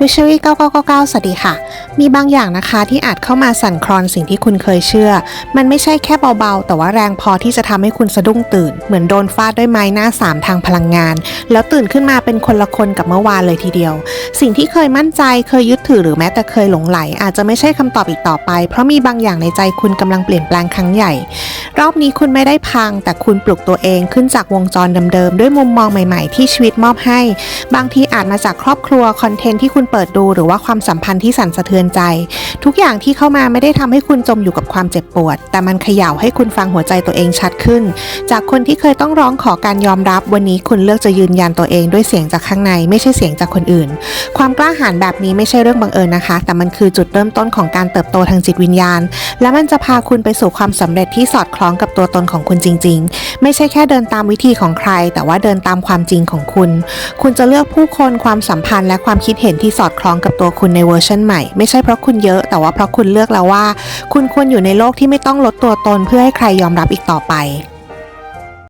วิชวี9999 สวัสดีค่ะ มีบางอย่างนะคะที่อาจเข้ามาสั่นคลอนสิ่งที่คุณเคยเชื่อ มันไม่ใช่แค่เบาๆ แต่ว่าแรงพอที่จะทำให้คุณสะดุ้งตื่น เหมือนโดนฟาดด้วยไม้หน้าสามทางพลังงาน แล้วตื่นขึ้นมาเป็นคนละคนกับเมื่อวานเลยทีเดียว สิ่งที่เคยมั่นใจเคยยึดถือหรือแม้แต่เคยหลงไหล อาจจะไม่ใช่คำตอบอีกต่อไป เพราะมีบางอย่างในใจคุณกำลังเปลี่ยนแปลงครั้งใหญ่ รอบนี้คุณไม่ได้พัง แต่คุณปลุกตัวเองขึ้นจากวงจรเดิมๆด้วยมุมมองใหม่ ๆ ที่ชีวิตมอบให้ บางทีอาจมาจากครอบครัวคอนเทนต์ที่คุณเปิดดูหรือว่าความสัมพันธ์ที่สั่นสะเทือนใจ ทุกอย่างที่เข้ามาไม่ได้ทำให้คุณจมอยู่กับความเจ็บปวด แต่มันเขย่าให้คุณฟังหัวใจตัวเองชัดขึ้น จากคนที่เคยต้องร้องขอการยอมรับ วันนี้คุณเลือกจะยืนยันตัวเองด้วยเสียงจากข้างในไม่ใช่เสียงจากคนอื่น ความกล้าหาญแบบนี้ไม่ใช่เรื่องบังเอิญนะคะ แต่มันคือจุดเริ่มต้นของการเติบโตทางจิตวิญญาณ และมันจะพาคุณไปสู่ความสำเร็จที่สอดคล้องกับตัวตนของคุณจริง ๆ ไม่ใช่แค่เดินตามวิธีของใคร แต่ว่าเดินตามความจริงของคุณ คุณจะเลือกผู้คนความสัมพันธ์และความคิดเห็นที่สอดคล้องกับตัวคุณในเวอร์ชันใหม่ไม่ใช่เพราะคุณเยอะ แต่ว่าเพราะคุณเลือกแล้วว่า คุณควรอยู่ในโลกที่ไม่ต้องลดตัวตนเพื่อให้ใครยอมรับอีกต่อไป